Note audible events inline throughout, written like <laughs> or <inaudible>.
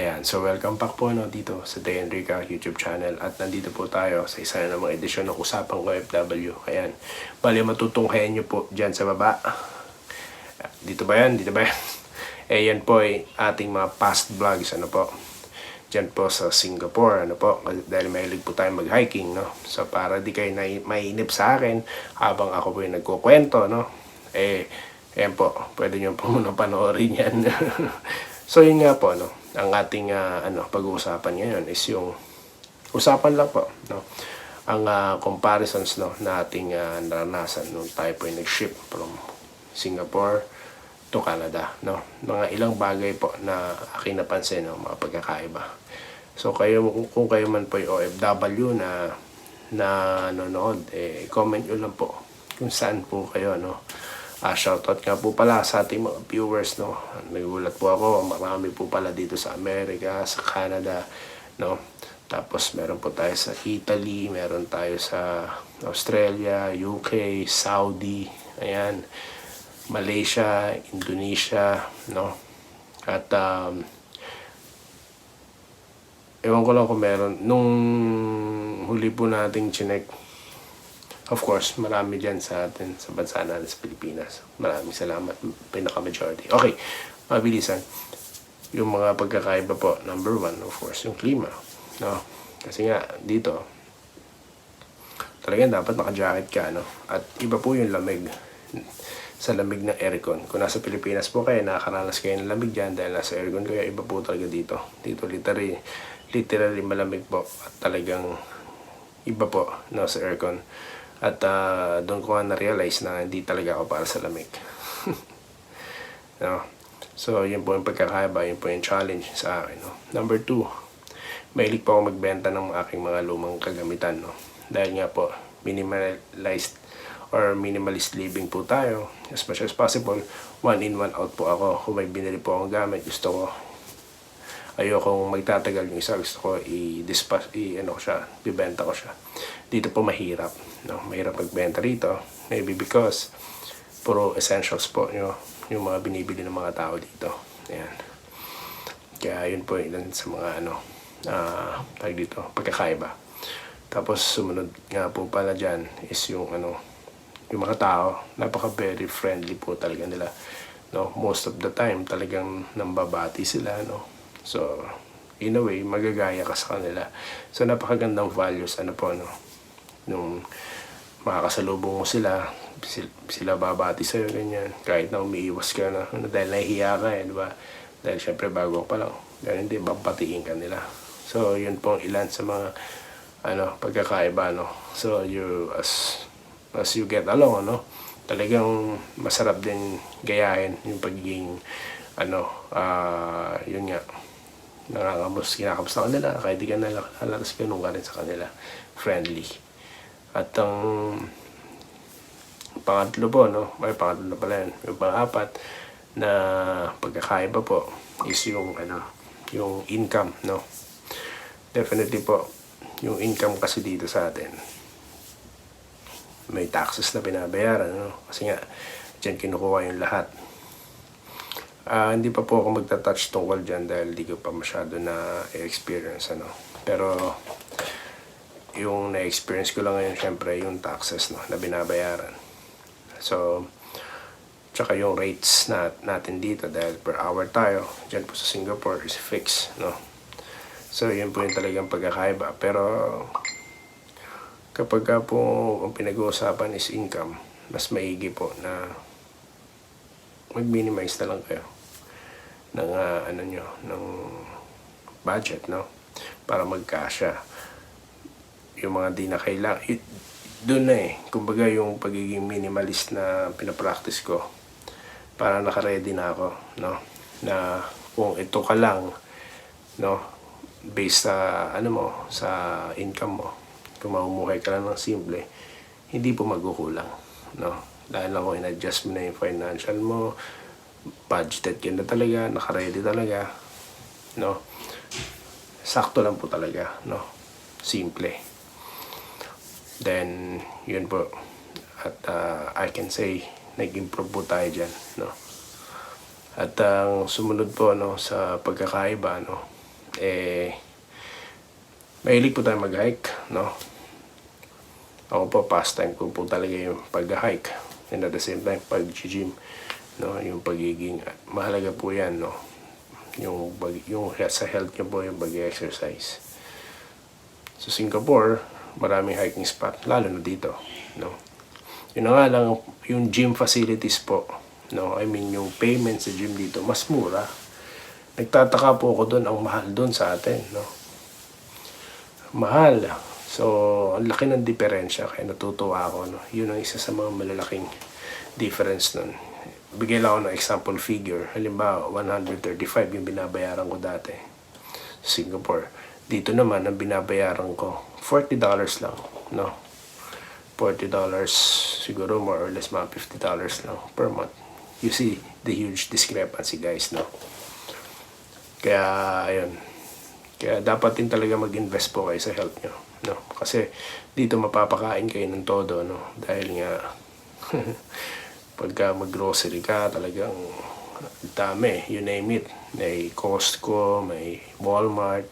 Ayan, so welcome back po no, dito sa Day Enrica YouTube channel at nandito po tayo sa isa na namang edisyon ng Usapang ko FW. Ayan, bali matutunghayan nyo po dyan sa baba. Dito ba yan? Dito ba yan? <laughs> Eh yan po ay ating mga past vlogs, ano po. Dyan po sa Singapore, ano po. Dahil mahilig po tayo mag-hiking, no. So para di kayo na mainip sa akin habang ako po yung nagkukwento, no. Eh, ayan po, pwede nyo po muna panoorin yan. <laughs> so yun nga po, no. Ang ating ah, ano, pag-uusapan ngayon is yung usapan lang po, no. Ang ah, comparisons no na ating ah, naranasan nung tayo po yung nag-ship from Singapore to Canada, no? Mga ilang bagay po na aking napansin, no? mga pagkakaiba. So kayo kung kayo man po yung OFW na na nanonood, eh comment nyo lang po kung saan po kayo, no? Ah, shoutout nga po pala sa ating mga viewers, no? Nagulat po ako, marami po pala dito sa Amerika, sa Canada, no? Tapos meron po tayo sa Italy, meron tayo sa Australia, UK, Saudi, ayan. Malaysia, Indonesia, no? At um, ewan ko lang kung meron. Nung huli po nating chinek, of course, marami dyan sa atin, sa bansa natin sa Pilipinas. Maraming salamat, pinaka-majority. Okay, mabilisan. Yung mga pagkakaiba po, number one, of course, yung klima. No? Kasi nga, dito, talagang dapat naka-jacket ka, no? At iba po yung lamig sa lamig ng aircon. Kung nasa Pilipinas po kayo, nakakaranas kayo ng lamig dyan dahil nasa aircon kayo, iba po talaga dito. Dito literally, literally malamig po at talagang iba po no, sa aircon. At ah, doon ko nga na-realize na hindi talaga ako para sa lamig. <laughs> no? So, yun po yung pagkakaiba, yun po yung challenge sa akin. No? Number two, mahilig po ako magbenta ng aking mga lumang kagamitan. No? Dahil nga po, minimalized or minimalist living po tayo as much as possible one in one out po ako kung may binili po akong gamit gusto ko ayokong magtatagal yung isa. Gusto ko i-dispatch i ano siya bibenta ko siya. Dito po mahirap no? Mahirap magbenta rito. Maybe because puro essentials po yung, yung mga binibili ng mga tao dito. Ayan. Kaya yun po ilan sa mga ano ah tag dito pagkakaiba. Tapos sumunod nga po pala dyan is yung ano yung mga tao, napaka very friendly po talaga nila. No, most of the time talagang nambabati sila, no. So, in a way, magagaya ka sa kanila. So, napakagandang values, ano po, no. Nung makakasalubong mo sila, sila, sila babati sa'yo, ganyan. Kahit na umiiwas ka na, ano, dahil nahihiya ka, eh, di ba? Dahil syempre bago pa lang. Ganyan din, babatiin ka nila. So, yun po ilan sa mga ano, pagkakaiba, no. So, you, as as you get along, ano, talagang masarap din gayahin yung pagiging, ano, ah yun nga, nakakamos, kinakamos sa kanila, kahit di ka nalala, tapos ganun ka rin sa kanila, friendly. At ang pangatlo po, no, may pangatlo na pala yun, yung pang-apat na pagkakaiba po is yung, ano, yung income, no. Definitely po, yung income kasi dito sa atin, may taxes na binabayaran. No? Kasi nga, dyan kinukuha yung lahat. Ah, hindi pa po ako magta-touch tungkol dyan dahil di ko pa masyado na experience ano. Pero yung na-experience ko lang ngayon syempre yung taxes no, na binabayaran. So, tsaka yung rates na, natin dito dahil per hour tayo, dyan po sa Singapore is fixed, no. So, yun po yung talagang pagkakaiba. Pero, kapag ka po ang pinag-uusapan is income, mas maigi po na mag-minimize na lang kayo ng ah, ano nyo, ng budget, no? Para magkasya. Yung mga di na kailangan. Doon na eh. Kumbaga yung pagiging minimalist na pinapractice ko. Para nakaready na ako, no? Na kung ito ka lang, no? Based sa, ano mo, sa income mo kung mamumuhay ka lang ng simple, hindi po magkukulang. No? Dahil kung in-adjust mo na yung financial mo, budgeted ka na talaga, nakaready talaga. No? Sakto lang po talaga. No? Simple. Then, yun po. At uh, I can say, nag-improve po tayo dyan. No? At ang sumunod po no, sa pagkakaiba, no, eh, mahilig po tayo mag-hike, no? Ako po, pastime ko po talaga yung pag-hike. And at the same time, pag-gym, no? Yung pagiging, mahalaga po yan, no? Yung, pag- yung sa health niyo po, yung pag-exercise. Sa Singapore, maraming hiking spot, lalo na dito, no? Yun na nga lang, yung gym facilities po, no? I mean, yung payment sa gym dito, mas mura. Nagtataka po ako doon, ang mahal doon sa atin, no? Mahal. So, ang laki ng diferensya, kaya natutuwa ako, no? Yun ang isa sa mga malalaking difference nun. Bigay lang ako ng example figure. Halimbawa, 135 yung binabayaran ko dati. Singapore. Dito naman, ang binabayaran ko, $40 lang, no? $40 siguro more or less mga $50 lang per month. You see the huge discrepancy guys, no? Kaya, ayun. Kaya dapat din talaga mag-invest po kayo sa health nyo, no? Kasi dito mapapakain kayo ng todo, no? Dahil nga, <laughs> pagka mag-grocery ka, talagang dami, you name it. May Costco, may Walmart,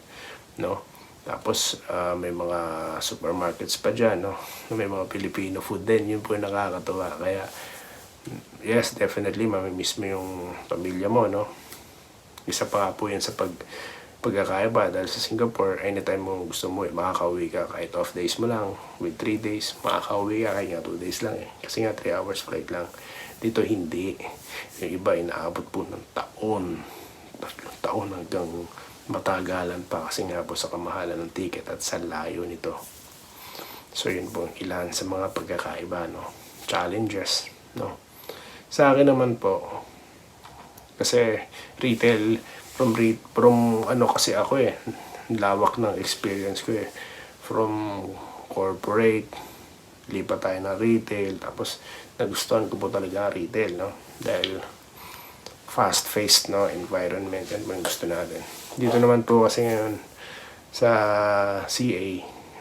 no? Tapos ah, may mga supermarkets pa dyan, no? May mga Filipino food din, yun po yung nakakatuwa. Kaya, yes, definitely, mamimiss mo yung pamilya mo, no? Isa pa po yan sa pag pagkakaiba dahil sa Singapore, anytime mo gusto mo, eh, makakauwi ka kahit off days mo lang, with 3 days, makakauwi ka kahit nga 2 days lang eh. Kasi nga 3 hours flight lang. Dito hindi. Yung iba inaabot po ng taon. Tatlong taon hanggang matagalan pa kasi nga po sa kamahalan ng ticket at sa layo nito. So yun po ang ilan sa mga pagkakaiba, no? Challenges, no? Sa akin naman po, kasi retail from from ano kasi ako eh lawak ng experience ko eh. From corporate lipat tayo ng retail tapos nagustuhan ko po talaga ang retail no? Dahil fast paced no? Environment po yung gusto natin. Dito naman po kasi ngayon sa CA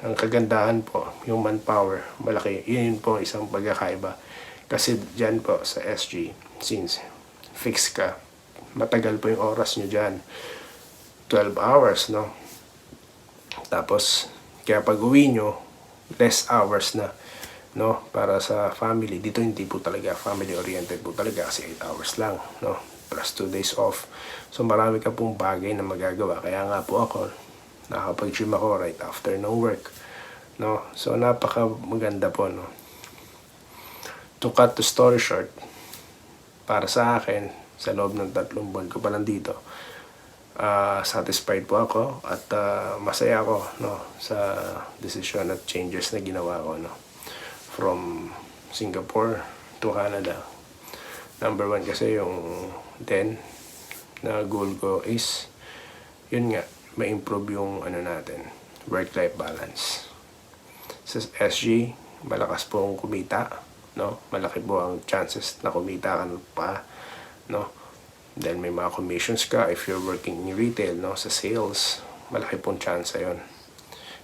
ang kagandahan po yung manpower malaki. Yun po ang isang pagkakaiba. Kasi dyan po sa SG since fix ka matagal po yung oras nyo dyan. 12 hours no? Tapos kaya pag uwi nyo less hours na no? Para sa family. Dito hindi po talaga family oriented po talaga kasi 8 hours lang no? Plus 2 days off. So marami ka pong bagay na magagawa. Kaya nga po ako nakapag gym ako right after ng work no? So napaka maganda po no? To cut the story short para sa akin sa loob ng tatlong buwan ko pa lang dito. Ah, satisfied po ako at ah, masaya ako no sa desisyon at changes na ginawa ko no. From Singapore to Canada. Number one kasi yung then na goal ko is yun nga ma-improve yung ano natin work-life balance. Sa SG malakas po ang kumita no? Malaki po ang chances na kumita ka pa no? Dahil may mga commissions ka if you're working in retail no sa sales malaki pong chance yon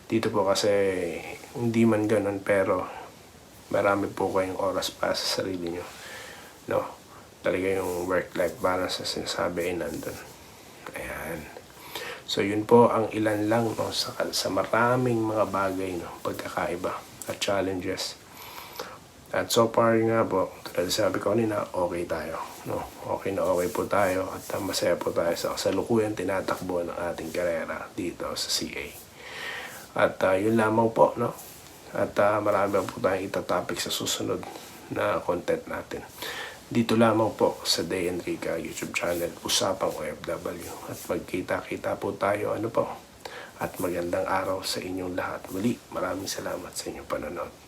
dito po kasi hindi man ganun pero marami po kayong oras pa sa sarili nyo no? Talaga yung work-life balance na sinasabi ay nandun. Ayan. So yun po ang ilan lang no sa, sa maraming mga bagay no pagkakaiba at challenges. At so far nga po, tulad sabi ko kanina, okay tayo. No? Okay na okay po tayo at masaya po tayo sa kasalukuyan tinatakbo ng ating karera dito sa CA. At uh, yun lamang po, no? At uh, marami po tayong itatopic sa susunod na content natin. Dito lamang po sa Day Enrica YouTube channel, Usapang OFW. At magkita-kita po tayo, ano po, at magandang araw sa inyong lahat. Muli, maraming salamat sa inyong panonood.